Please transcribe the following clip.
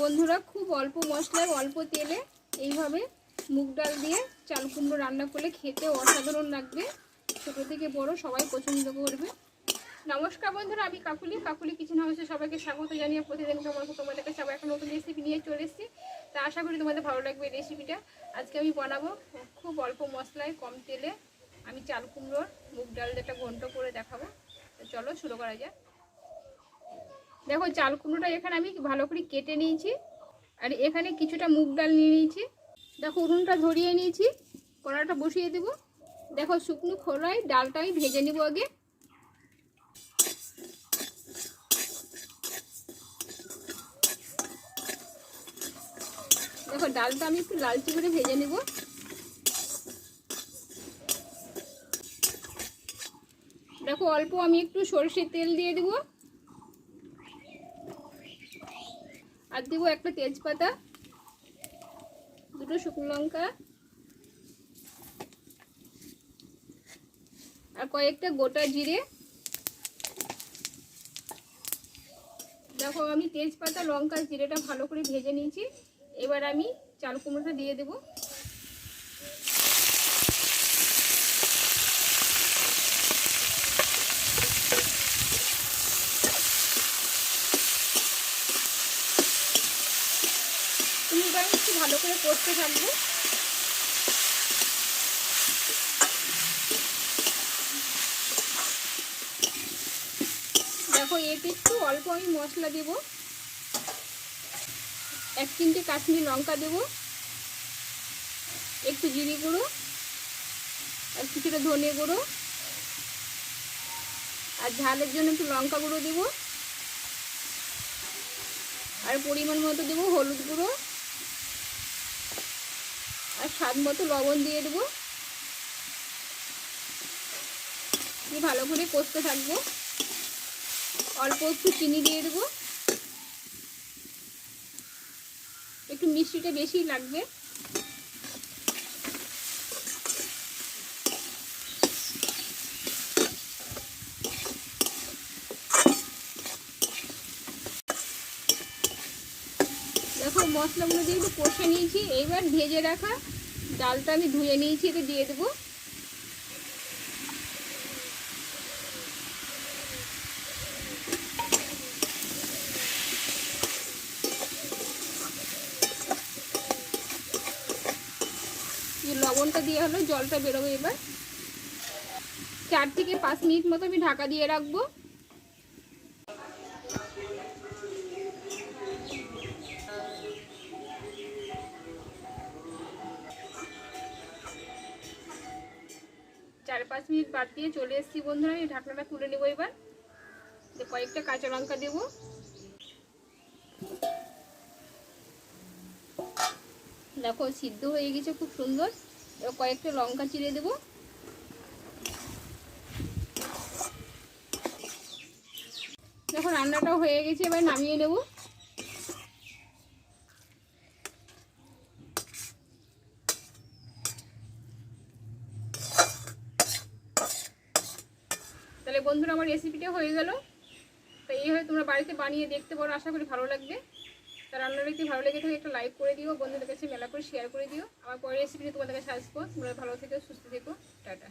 বন্ধুরা খুব অল্প মশলায় অল্প তেলে এইভাবে মুগ ডাল দিয়ে চাল কুমড়ো রান্না করলে খেতে অসাধারণ লাগবে। ছোটো থেকে বড় সবাই পছন্দ করবে। নমস্কার বন্ধুরা, আমি কাকুলি। কাকুলি কিচেন হাউসে সবাইকে স্বাগত জানিয়ে প্রতিদিন তোমার তোমাদের কাছে আবার একটা নতুন রেসিপি নিয়ে চলে এসেছি। তা আশা করি তোমাদের ভালো লাগবে রেসিপিটা আজকে আমি বানাবো খুব অল্প মশলায় কম তেলে আমি চাল কুমড়োর মুগ ডাল একটা ঘন্ট করে দেখাবো। চলো শুরু করা যাক। দেখো চাল কুমড়োটা এখানে আমি ভালো করে কেটে নিয়েছি। আর এখানে কিছুটা মুগ ডাল নিয়ে নিয়েছি। দেখো উনুনটা ধরিয়ে নিয়েছি কড়াটা বসিয়ে দেবো। দেখো শুকনো খোলায় ডালটা আমি ভেজে নেব আগে। দেখো ডালটা আমি একটু লালচি করে ভেজে নেব। দেখো অল্প আমি একটু সরষের তেল দিয়ে দেব। আর দেবো একটা তেজপাতা, দুটো শুকনো লঙ্কা আর কয়েকটা গোটা জিরে। দেখো, আমি তেজপাতা, লঙ্কা, জিরেটা ভালো করে ভেজে নিয়েছি। এবার আমি চাল কুমড়োটা দিয়ে দেব। আমি একটু ভালো করে কষতে থাকব। দেখো, এতে একটু অল্প আমি মশলা দেব। এক চিমটি কাশ্মীরি লঙ্কা দেব। একটু জিরি গুঁড়ো, আর কিছুটা ধনে গুঁড়ো। আর ঝালের জন্য একটু লঙ্কা গুঁড়ো দেব। আর পরিমাণ মতো দেব হলুদ গুঁড়ো। আর স্বাদ মতো লবণ দিয়ে দেবো। ভালো করে কষতে থাকব। অল্প একটু চিনি দিয়ে দেবো। একটু মিষ্টিটা বেশি লাগবে। দেখো মশলাগুলো দিয়ে একটু কষে নিয়েছি। এইবার ভেজে রাখা ডালটা আমি ধুয়ে নিয়েছি এটা দিয়ে দেবো। লবণটা দিয়ে হলো, জলটা বেরোবে এবার। চার থেকে পাঁচ মিনিট মতো আমি ঢাকা দিয়ে রাখব। পাঁচ মিনিট বাদ দিয়ে চলে এসেছি বন্ধুরা আমি ঢাকনাটা তুলে নেব এবার। কয়েকটা কাঁচা লঙ্কা দেবো। দেখো, সিদ্ধ হয়ে গেছে খুব সুন্দর। এবার কয়েকটা লঙ্কা চিড়ে দেবো। দেখো, রান্নাটাও হয়ে গেছে, এবার নামিয়ে নেব। বন্ধুরা, আমার রেসিপিটা হয়ে গেল। তো এইভাবে তোমরা বাড়িতে বানিয়ে দেখতে পারো, আশা করি ভালো লাগবে। তা রান্নার যদি ভালো লেগে থাকে, একটা লাইক করে দিও, বন্ধুদের কাছে মেলা করে শেয়ার করে দিও। আমার পরের রেসিপিটা তোমাদের কাছে আসব। তোমরা ভালো থেকো, সুস্থ থেকো। টাটা।